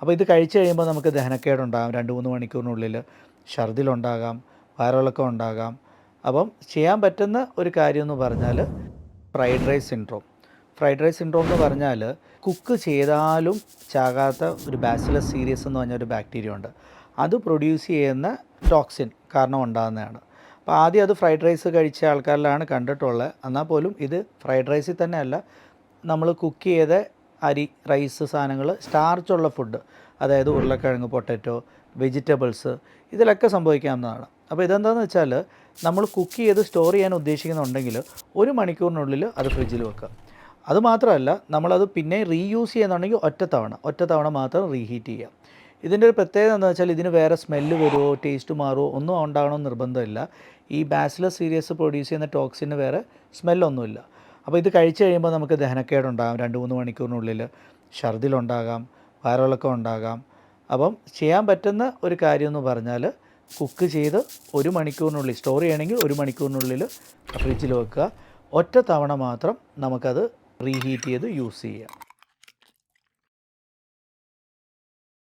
അപ്പോൾ ഇത് കഴിച്ചു കഴിയുമ്പോൾ നമുക്ക് ദഹനക്കേടുണ്ടാകാം. രണ്ട് മൂന്ന് മണിക്കൂറിനുള്ളിൽ ഛർദിലുണ്ടാകാം വയറിളക്കം ഉണ്ടാകാം. അപ്പം ചെയ്യാൻ പറ്റുന്ന ഒരു കാര്യം എന്ന് പറഞ്ഞാൽ fried rice syndrome. Fried rice syndrome എന്ന് പറഞ്ഞാൽ കുക്ക് ചെയ്താലും ചാകാത്ത ഒരു ബാസിലസ് സീരിയസ് എന്ന് പറഞ്ഞ ഒരു ബാക്ടീരിയ ഉണ്ട്. അത് പ്രൊഡ്യൂസ് ചെയ്യുന്ന ടോക്സിൻ കാരണം ഉണ്ടാകുന്നതാണ്. അപ്പോൾ ആദ്യം അത് ഫ്രൈഡ് റൈസ് കഴിച്ച ആൾക്കാരിലാണ് കണ്ടിട്ടുള്ളത്. എന്നാൽ പോലും ഇത് ഫ്രൈഡ് റൈസിൽ തന്നെയല്ല. നമ്മൾ കുക്ക് ചെയ്ത അരി റൈസ് സാധനങ്ങൾ സ്റ്റാർച്ചുള്ള ഫുഡ് അതായത് ഉരുളക്കിഴങ്ങ് പൊട്ടറ്റോ വെജിറ്റബിൾസ് ഇതിലൊക്കെ സംഭവിക്കാവുന്നതാണ്. അപ്പോൾ ഇതെന്താണെന്ന് വെച്ചാൽ നമ്മൾ കുക്ക് ചെയ്ത് സ്റ്റോർ ചെയ്യാൻ ഉദ്ദേശിക്കുന്നുണ്ടെങ്കിൽ ഒരു മണിക്കൂറിനുള്ളിൽ അത് ഫ്രിഡ്ജിൽ വെക്കുക. അതുമാത്രമല്ല നമ്മളത് പിന്നെ റീയൂസ് ചെയ്യുന്നുണ്ടെങ്കിൽ ഒറ്റത്തവണ ഒറ്റത്തവണ ഒറ്റ തവണ മാത്രം റീഹീറ്റ് ചെയ്യുക. ഇതിന്റെ ഒരു പ്രത്യേകത എന്താ വെച്ചാൽ ഇതിന് വേറെ സ്മെല്ല് വരുമോ ടേസ്റ്റ് മാറുമോ ഒന്നും ഉണ്ടാകണമെന്ന് നിർബന്ധമില്ല. ഈ ബാസിലസ് സീരിയസ് പ്രൊഡ്യൂസ് ചെയ്യുന്ന ടോക്സിന് വേറെ സ്മെല്ലൊന്നുമില്ല. അപ്പോൾ ഇത് കഴിച്ചു കഴിയുമ്പോൾ നമുക്ക് ദഹനക്കേടുണ്ടാകാം. രണ്ട് മൂന്ന് മണിക്കൂറിനുള്ളിൽ ഛർദിലുണ്ടാകാം വയറിളക്കം ഉണ്ടാകാം. അപ്പം ചെയ്യാൻ പറ്റുന്ന ഒരു കാര്യം എന്ന് പറഞ്ഞാൽ കുക്ക് ചെയ്ത് ഒരു മണിക്കൂറിനുള്ളിൽ സ്റ്റോർ ചെയ്യണമെങ്കിൽ ഒരു മണിക്കൂറിനുള്ളിൽ ഫ്രിഡ്ജിൽ വെക്കുക. ഒറ്റ തവണ മാത്രം നമുക്കത് റീഹീറ്റ് ചെയ്ത് യൂസ് ചെയ്യാം